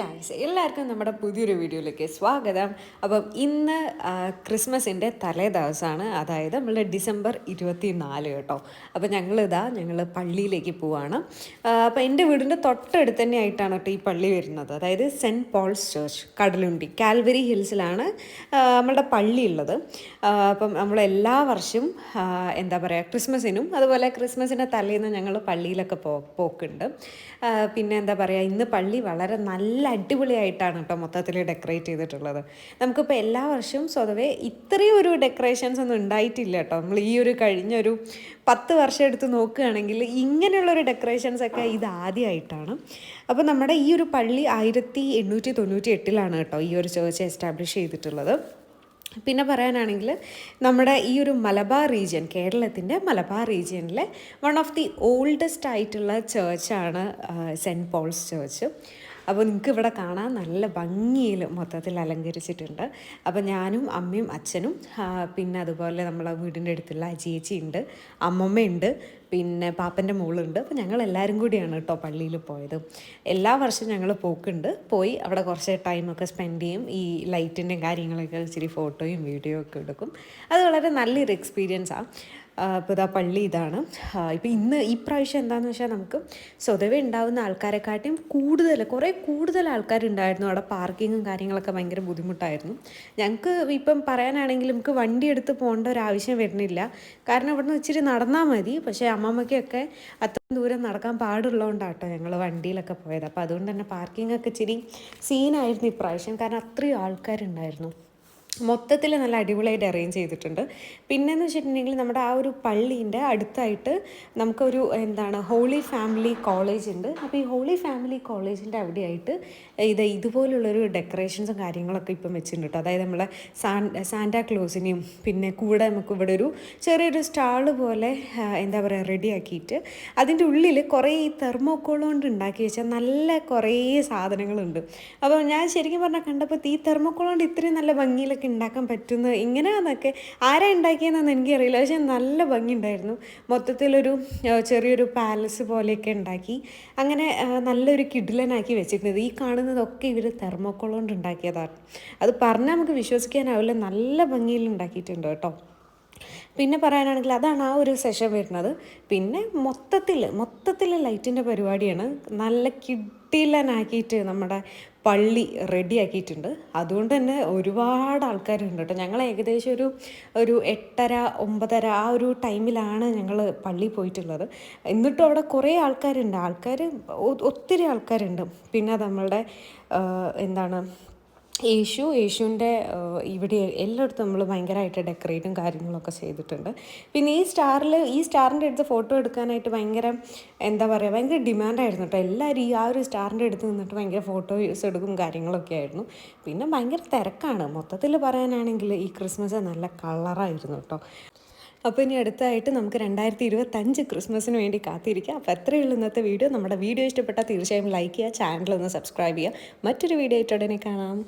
Guys എല്ലാവർക്കും നമ്മുടെ പുതിയൊരു വീഡിയോയിലേക്ക് സ്വാഗതം. അപ്പം ഇന്ന് ക്രിസ്മസിന്റെ തലേ ദിവസമാണ്. അതായത് നമ്മളുടെ ഡിസംബർ ഇരുപത്തി നാല് കേട്ടോ. അപ്പം ഞങ്ങളിതാ ഞങ്ങൾ പള്ളിയിലേക്ക് പോവാണ്. അപ്പോൾ അപ്പം എന്റെ വീടിന്റെ തൊട്ടടുത്ത് തന്നെ ആയിട്ടാണ് കേട്ടോ ഈ പള്ളി വരുന്നത്. അതായത് saint Paul's church Kadalundi Calvary ഹിൽസിലാണ് നമ്മളുടെ പള്ളി ഉള്ളത്. അപ്പം നമ്മൾ എല്ലാ വർഷവും എന്താ പറയുക ക്രിസ്മസിനും അതുപോലെ ക്രിസ്മസിന്റെ തലേന്ന് ഞങ്ങൾ പള്ളിയിലൊക്കെ പോക്കുണ്ട്. പിന്നെ എന്താ പറയുക ഇന്ന് പള്ളി വളരെ നല്ല അടിപൊളിയായിട്ടാണ് കേട്ടോ മൊത്തത്തിൽ ഡെക്കറേറ്റ് ചെയ്തിട്ടുള്ളത്. നമുക്കിപ്പോൾ എല്ലാ വർഷവും സ്വതവേ ഇത്രയും ഒരു ഡെക്കറേഷൻസ് ഒന്നും ഉണ്ടായിട്ടില്ല കേട്ടോ. നമ്മൾ ഈ ഒരു കഴിഞ്ഞൊരു പത്ത് വർഷം എടുത്ത് നോക്കുകയാണെങ്കിൽ ഇങ്ങനെയുള്ളൊരു ഡെക്കറേഷൻസ് ഒക്കെ ഇത് ആദ്യമായിട്ടാണ്. അപ്പോൾ നമ്മുടെ ഈ ഒരു പള്ളി ആയിരത്തി എണ്ണൂറ്റി തൊണ്ണൂറ്റി എട്ടിലാണ് കേട്ടോ ഈ ഒരു ചേർച്ച് എസ്റ്റാബ്ലിഷ് ചെയ്തിട്ടുള്ളത്. പിന്നെ പറയാനാണെങ്കിൽ നമ്മുടെ ഈ ഒരു മലബാർ റീജിയൻ കേരളത്തിന്റെ മലബാർ റീജിയനിലെ വൺ ഓഫ് ദി ഓൾഡസ്റ്റ് ആയിട്ടുള്ള ചേർച്ചാണ് സെന്റ് പോൾസ് ചേർച്ച് അപ്പോൾ നിങ്ങൾക്ക് ഇവിടെ കാണാൻ നല്ല ഭംഗിയിൽ മൊത്തത്തിൽ അലങ്കരിച്ചിട്ടുണ്ട്. അപ്പോൾ ഞാനും അമ്മയും അച്ഛനും പിന്നെ അതുപോലെ നമ്മളെ വീടിന്റെ അടുത്തുള്ള ചേച്ചി ഉണ്ട് അമ്മമ്മയുണ്ട് പിന്നെ പാപ്പന്റെ മോളുണ്ട്. അപ്പോൾ ഞങ്ങൾ എല്ലാവരും കൂടിയാണ് കേട്ടോ പള്ളിയിൽ പോയത്. എല്ലാ വർഷവും ഞങ്ങൾ പോക്കുണ്ട്. പോയി അവിടെ കുറച്ച് ടൈമൊക്കെ സ്പെൻഡ് ചെയ്യും. ഈ ലൈറ്റിന്റെയും കാര്യങ്ങളൊക്കെ ഇച്ചിരി ഫോട്ടോയും വീഡിയോ ഒക്കെ എടുക്കും. അത് വളരെ നല്ലൊരു എക്സ്പീരിയൻസാണ്. ഇപ്പോൾ ഇതാ പള്ളി ഇതാണ്. ഇപ്പോൾ ഇന്ന് ഈ പ്രാവശ്യം എന്താണെന്ന് വെച്ചാൽ നമുക്ക് സ്വതവേ ഉണ്ടാവുന്ന ആൾക്കാരെക്കാട്ടിയും കൂടുതൽ കുറേ കൂടുതൽ ആൾക്കാരുണ്ടായിരുന്നു. അവിടെ പാർക്കിങ്ങും കാര്യങ്ങളൊക്കെ ഭയങ്കര ബുദ്ധിമുട്ടായിരുന്നു. ഞങ്ങൾക്ക് ഇപ്പം പറയാനാണെങ്കിൽ നമുക്ക് വണ്ടി എടുത്ത് പോകേണ്ട ഒരു ആവശ്യം വരുന്നില്ല. കാരണം ഇവിടുന്ന് ഇച്ചിരി നടന്നാൽ മതി. പക്ഷേ അമ്മമ്മയ്ക്കൊക്കെ അത്രയും ദൂരം നടക്കാൻ പാടുള്ളതുകൊണ്ടാട്ടോ ഞങ്ങൾ വണ്ടിയിലൊക്കെ പോയത്. അപ്പോൾ അതുകൊണ്ട് തന്നെ പാർക്കിംഗ് ഒക്കെ ഇച്ചിരി സീനായിരുന്നു ഇപ്രാവശ്യം കാരണം അത്രയും ആൾക്കാരുണ്ടായിരുന്നു. മൊത്തത്തിൽ നല്ല അടിപൊളിയായിട്ട് അറേഞ്ച് ചെയ്തിട്ടുണ്ട്. പിന്നെയെന്ന് വെച്ചിട്ടുണ്ടെങ്കിൽ നമ്മുടെ ആ ഒരു പള്ളീന്റെ അടുത്തായിട്ട് നമുക്കൊരു എന്താണ് ഹോളി ഫാമിലി കോളേജ് ഉണ്ട്. അപ്പോൾ ഈ ഹോളി ഫാമിലി കോളേജിന്റെ അവിടെയായിട്ട് ഇത് ഇതുപോലുള്ളൊരു ഡെക്കറേഷൻസും കാര്യങ്ങളൊക്കെ ഇപ്പം വെച്ചിട്ടുണ്ട് കേട്ടോ അതായത് നമ്മളെ സാൻ സാന്റാ ക്ലോസിനെയും പിന്നെ കൂടെ നമുക്ക് ഇവിടെ ഒരു ചെറിയൊരു സ്റ്റാൾ പോലെ എന്താ പറയുക റെഡിയാക്കിയിട്ട് അതിന്റെ ഉള്ളിൽ കുറേ ഈ തെർമോക്കോൾ കൊണ്ട് ഉണ്ടാക്കി വെച്ചാൽ നല്ല കുറേ സാധനങ്ങളുണ്ട്. അപ്പോൾ ഞാൻ ശരിക്കും പറഞ്ഞാൽ കണ്ടപ്പോൾ ഈ തെർമോക്കോൾ കൊണ്ട് ഇത്രയും നല്ല ഭംഗിയിലൊക്കെ ഉണ്ടാക്കാൻ പറ്റുന്നത്? ഇങ്ങനെയാണെന്നൊക്കെ ആരാ ഉണ്ടാക്കിയതെന്നൊന്നും എനിക്കറിയില്ല. പക്ഷേ നല്ല ഭംഗിയുണ്ടായിരുന്നു. മൊത്തത്തിലൊരു ചെറിയൊരു പാലസ് പോലെയൊക്കെ ഉണ്ടാക്കി അങ്ങനെ നല്ലൊരു കിഡിലനാക്കി വെച്ചിരുന്നത്. ഈ കാണുന്നതൊക്കെ ഇവർ തെർമോക്കോൾ കൊണ്ട് ഉണ്ടാക്കിയതാണ് അത് പറഞ്ഞാൽ നമുക്ക് വിശ്വസിക്കാനാവില്ല. നല്ല ഭംഗിയിൽ ഉണ്ടാക്കിയിട്ടുണ്ട് കേട്ടോ. പിന്നെ പറയാനാണെങ്കിൽ അതാണ് ആ ഒരു സെഷൻ വരുന്നത്. പിന്നെ മൊത്തത്തിൽ മൊത്തത്തിൽ ലൈറ്റിന്റെ പരിപാടിയാണ് നല്ല കിട്ടിലനാക്കിയിട്ട് നമ്മുടെ പള്ളി റെഡിയാക്കിയിട്ടുണ്ട് അതുകൊണ്ട് തന്നെ ഒരുപാട് ആൾക്കാരുണ്ട് കേട്ടോ. ഞങ്ങൾ ഏകദേശം ഒരു ഒരു എട്ടര ഒമ്പതര ആ ഒരു ടൈമിലാണ് ഞങ്ങൾ പള്ളി പോയിട്ടുള്ളത്. എന്നിട്ടും അവിടെ കുറേ ആൾക്കാരുണ്ട്. ആൾക്കാർ ഒത്തിരി ആൾക്കാരുണ്ട്. പിന്നെ നമ്മളുടെ എന്താണ് യേശു യേശുവിന്റെ ഇവിടെ എല്ലായിടത്തും നമ്മൾ ഭയങ്കരമായിട്ട് ഡെക്കറേറ്റും കാര്യങ്ങളൊക്കെ ചെയ്തിട്ടുണ്ട്. പിന്നെ ഈ സ്റ്റാറിൽ ഈ സ്റ്റാറിന്റെ അടുത്ത് ഫോട്ടോ എടുക്കാനായിട്ട് ഭയങ്കര എന്താ പറയുക ഭയങ്കര ഡിമാൻഡായിരുന്നു കേട്ടോ. എല്ലാവരും ഈ ആ ഒരു സ്റ്റാറിന്റെ അടുത്ത് നിന്നിട്ട് ഭയങ്കര ഫോട്ടോസ് എടുക്കും കാര്യങ്ങളൊക്കെ ആയിരുന്നു. പിന്നെ ഭയങ്കര തിരക്കാണ്. മൊത്തത്തിൽ പറയാനാണെങ്കിൽ ഈ ക്രിസ്മസ് നല്ല കളറായിരുന്നു കേട്ടോ. അപ്പോൾ ഇനി അടുത്തായിട്ട് നമുക്ക് രണ്ടായിരത്തി ഇരുപത്തഞ്ച് ക്രിസ്മസിന് വേണ്ടി കാത്തിരിക്കാം. അപ്പോൾ അത്രയേ ഉള്ളൂ ഇന്നത്തെ വീഡിയോ. നമ്മുടെ വീഡിയോ ഇഷ്ടപ്പെട്ടാൽ തീർച്ചയായും ലൈക്ക് ചെയ്യുക ചാനൽ ഒന്ന് സബ്സ്ക്രൈബ് ചെയ്യുക. മറ്റൊരു വീഡിയോ ആയിട്ട് ഉടനെ കാണാം.